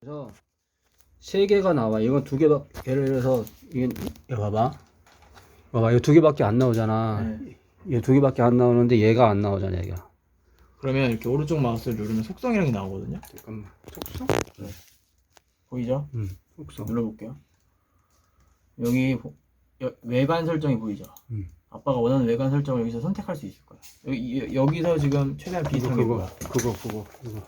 그래서 세 개가 나와. 이건 두 개밖 예를 들어서 이건 이거 봐봐. 봐봐. 이거 두 개밖에 안 나오잖아. 네. 얘두 개밖에 안 나오는데 얘가 안 나오잖아, 얘가. 그러면 이렇게 오른쪽 마우스를 누르면 속성이라는 게 나오거든요. 잠깐만. 속성? 보이죠? 응. 속성. 눌러볼게요. 여기 보- 여- 외관 설정이 보이죠? 음. 아빠가 원하는 외관 설정을 여기서 선택할 수 있을 거야. 여기 여기서 지금 최대한 비슷한 게 그거 뭐야? 그거 그거 그거.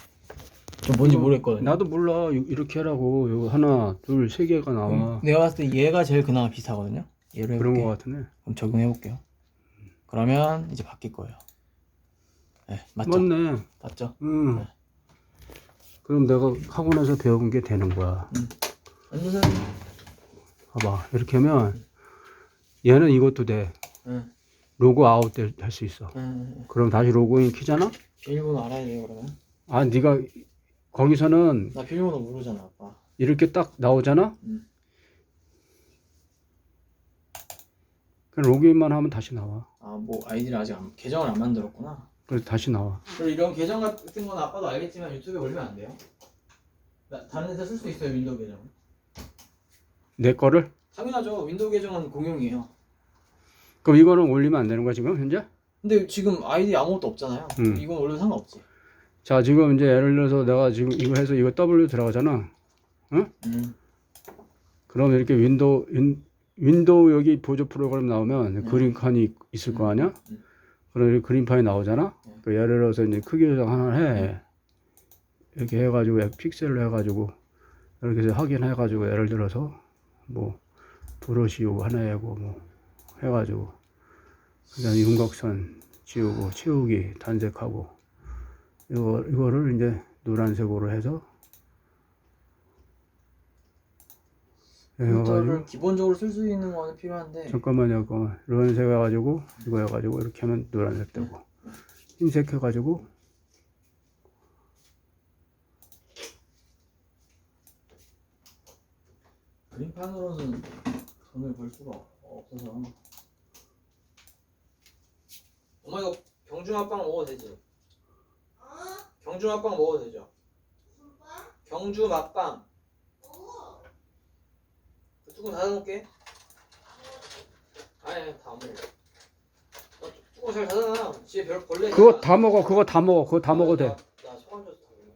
좀 뭔지 그거 모르겠거든요. 나도 몰라. 이- 이렇게 하라고. 이거 하나, 둘, 세 개가 나와. 음, 내가 봤을 때 얘가 제일 그나마 비슷하거든요. 얘를 그런 해볼게. 거 같으네. 그럼 적용해 볼게요. 그러면 이제 바뀔 거예요. 네, 맞죠? 맞네. 맞죠? 응. 네. 그럼 내가 학원에서 배운 게 되는 거야. 완전 봐봐. 이렇게 하면 얘는 이것도 돼. 응, 로고 아웃 할수 있어. 응. 그럼 다시 로그인 키잖아? 비밀번호 알아야 돼요 그러면. 아, 네가 거기서는 나 비밀번호 모르잖아 아빠. 이렇게 딱 나오잖아? 음. 그럼 로그인만 하면 다시 나와. 아 뭐 아이디를 아직 안, 계정을 안 만들었구나. 그래서 다시 나와. 그리고 이런 계정 같은 건 아빠도 알겠지만 유튜브에 올리면 안 돼요. 나, 다른 데서 쓸 수 있어요 윈도우 계정. 내 거를? 당연하죠. 윈도우 계정은 공용이에요. 그럼 이거는 올리면 안 되는 거야, 지금 현재? 근데 지금 아이디 아무것도 없잖아요. 음. 이건 올려도 상관없지. 자, 지금 이제 예를 들어서 내가 지금 이거 해서 이거 W 들어가잖아. 음. 그럼 이렇게 윈도우, 윈, 윈도우 여기 보조 프로그램 나오면 음. 그림판이 있을 거 아니야? 음. 그럼 이렇게 그림판이 나오잖아? 음. 그 예를 들어서 이제 크기 조정 하나 해. 이렇게 해가지고 픽셀로 해가지고 이렇게 해서 확인해가지고 예를 들어서 뭐 지우고 하나 하고 뭐 해가지고 그다음 윤곽선 지우고 치우기 단색하고 이거 이거를 이제 노란색으로 해서 컴퓨터를 기본적으로 쓸 수 있는 거는 필요한데 잠깐만요, 잠깐만. 노란색 해가지고 이거 해가지고 이렇게 하면 노란색 되고 흰색 해가지고 그림판으로는 돈을 벌 수가 없어서. 엄마 이거 경주 맛빵 먹어도 되지? 경주 맛빵 먹어도 되죠? 경주 맛빵. 그 뚜껑 닫아놓을게. 아니 아니 다안 먹어. 어, 뚜껑 잘 닫아놔. 집에 별 벌레. 그거. 다 먹어, 그거 다 먹어, 그거 다 먹어도 돼. 나, 나 소원 줘서 다 먹어.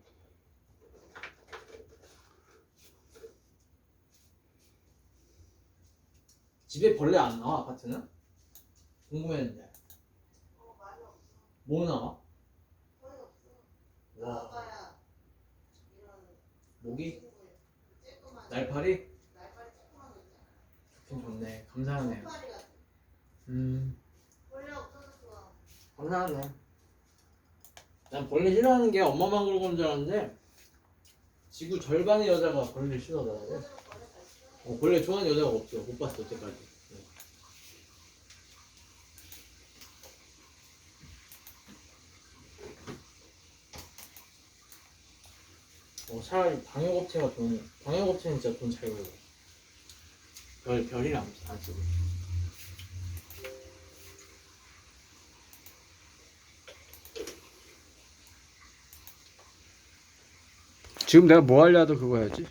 집에 벌레 안 나와 아파트는? 궁금했는데. 뭐 나와? 와. 모기? 날파리? 좋긴 좋네. 감사하네요. 음. 감사하네. 난 벌레 싫어하는 게 엄마만 그런 건줄 알았는데 지구 절반의 여자가 벌레를 싫어하더라고. 어, 벌레 좋아하는 여자가 없어. 못 봤어 여태까지. 어, 차라리 방역업체가 돈, 방역업체는 진짜 돈 잘 벌고. 별, 별일 안, 안 쓰고. 지금 내가 뭐 하려 도 그거 해야지.